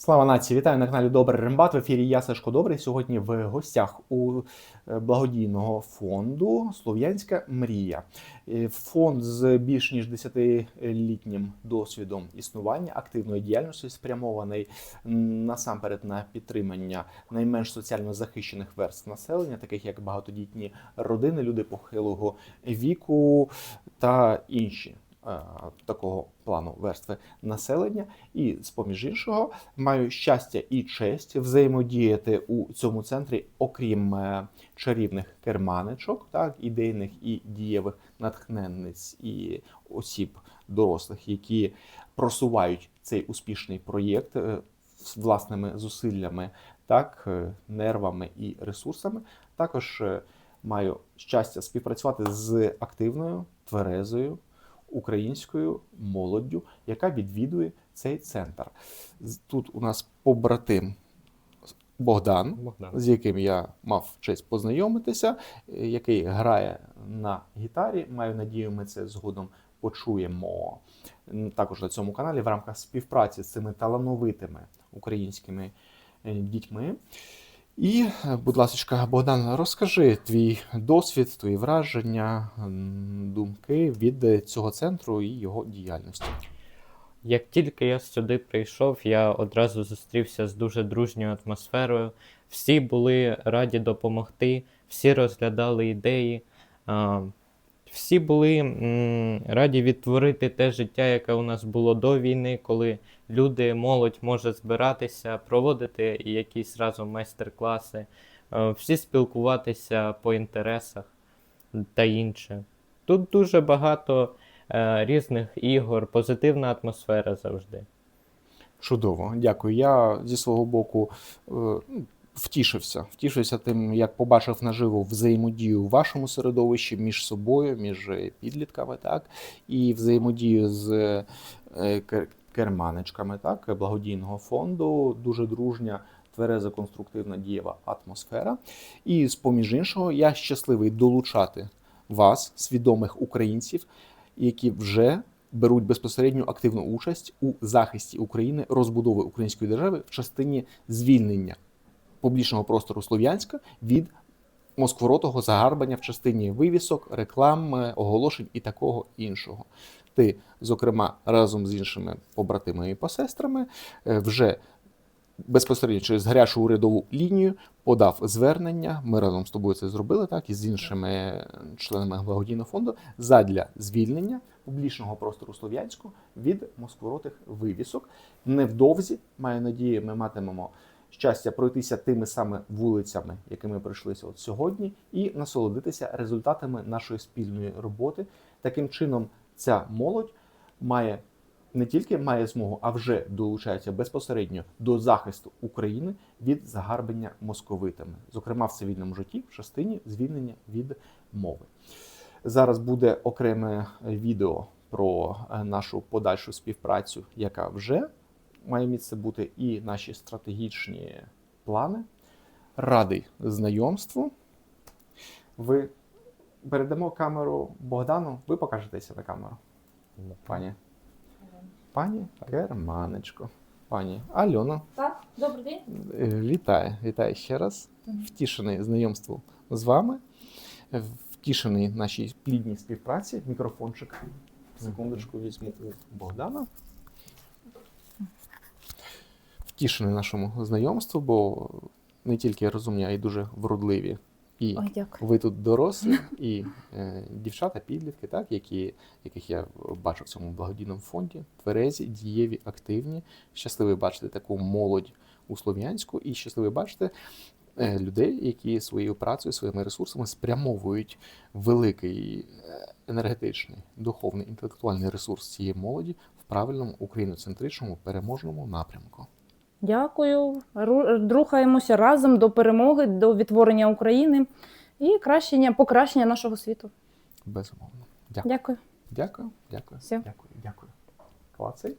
Слава нації! Вітаю на каналі Добрий Рембат. В ефірі я Сашко Добрий. Сьогодні в гостях у е, благодійного фонду Слов'янська мрія. Е, Фонд з більш ніж 10-літнім досвідом існування активної діяльності спрямований насамперед на підтримання найменш соціально захищених верств населення, таких як багатодітні родини, люди похилого віку та інші. Е, Такого плану верстви населення, і з поміж іншого маю щастя і честь взаємодіяти у цьому центрі, окрім е, чарівних керманичок, так ідейних і дієвих натхненниць і осіб дорослих, які просувають цей успішний проєкт е, з власними зусиллями, так нервами і ресурсами. Також маю щастя співпрацювати з активною тверезою українською молоддю, яка відвідує цей центр. Тут у нас побратим Богдан, Богдан. з яким я мав честь познайомитися, е, який грає на гітарі. Маю надію, ми це згодом почуємо також на цьому каналі в рамках співпраці з цими талановитими українськими е, дітьми. І, е, будь ласка, Богдан, розкажи твій досвід, твої враження, думки від цього центру і його діяльності. Як тільки я сюди прийшов, я одразу зустрівся з дуже дружньою атмосферою. Всі були раді допомогти, всі розглядали ідеї, всі були м, раді відтворити те життя, яке у нас було до війни, коли люди, молодь може збиратися, проводити якісь разом майстер-класи, е, всі спілкуватися по інтересах та інше. Тут дуже багато е, різних ігор, позитивна атмосфера завжди. Чудово, дякую. Я зі свого боку е, втішився. Втішився тим, як побачив наживо взаємодію в вашому середовищі між собою, між е, підлітками, так, і взаємодію з е, керманичками, так, благодійного фонду. Дуже дружня. Твереза конструктивна дієва атмосфера. І з поміж іншого, я щасливий долучати вас, свідомих українців, які вже беруть безпосередню активну участь у захисті України, розбудови української держави в частині звільнення публічного простору Слов'янська від москворотого загарбання в частині вивісок, реклам, е, оголошень і такого іншого. Ти, зокрема, разом з іншими побратимами і посестрами, е, вже безпосередньо через гарячу урядову лінію подав звернення. Ми разом з тобою це зробили, так і з іншими членами благодійного фонду задля звільнення публічного простору Слов'янську від москворотих вивісок. Невдовзі маю надію, ми матимемо щастя пройтися тими саме вулицями, якими пройшлися от сьогодні, і насолодитися результатами нашої спільної роботи. Таким чином, ця молодь має не тільки має змогу, а вже долучається безпосередньо до захисту України від загарбання московитами, зокрема в цивільному житті, в частині звільнення від мови. Зараз буде окреме відео про е, нашу подальшу співпрацю, яка вже має місце бути, і наші стратегічні плани. Радий знайомству. Ви передамо камеру Богдану. Ви покажетеся на камеру, пані. Пані Германечко. Пані Альона. Так, добрий день. Е, Вітаю, вітаю ще раз. Втішений знайомством з вами. Е, Втішений нашій плідній співпраці. Мікрофончик. Секундочку візьму у Богдана. Втішений нашому знайомству, бо не тільки розумні, а й дуже вродливі. І Ой, дякую. ви тут дорослі, і е, дівчата, підлітки, так, які, яких я бачу в цьому благодійному фонді, тверезі, дієві, активні. Щасливий бачити таку молодь у Слов'янську, і щасливий бачити е, людей, які своєю працею, своїми ресурсами спрямовують великий е, енергетичний, духовний, інтелектуальний ресурс цієї молоді в правильному україноцентричному переможному напрямку. Дякую. Рухаємося разом до перемоги, до відтворення України і кращення, покращення нашого світу. Безумовно. Дякую. Дякую. Дякую. Дякую. Все. Дякую. Дякую. Клацай.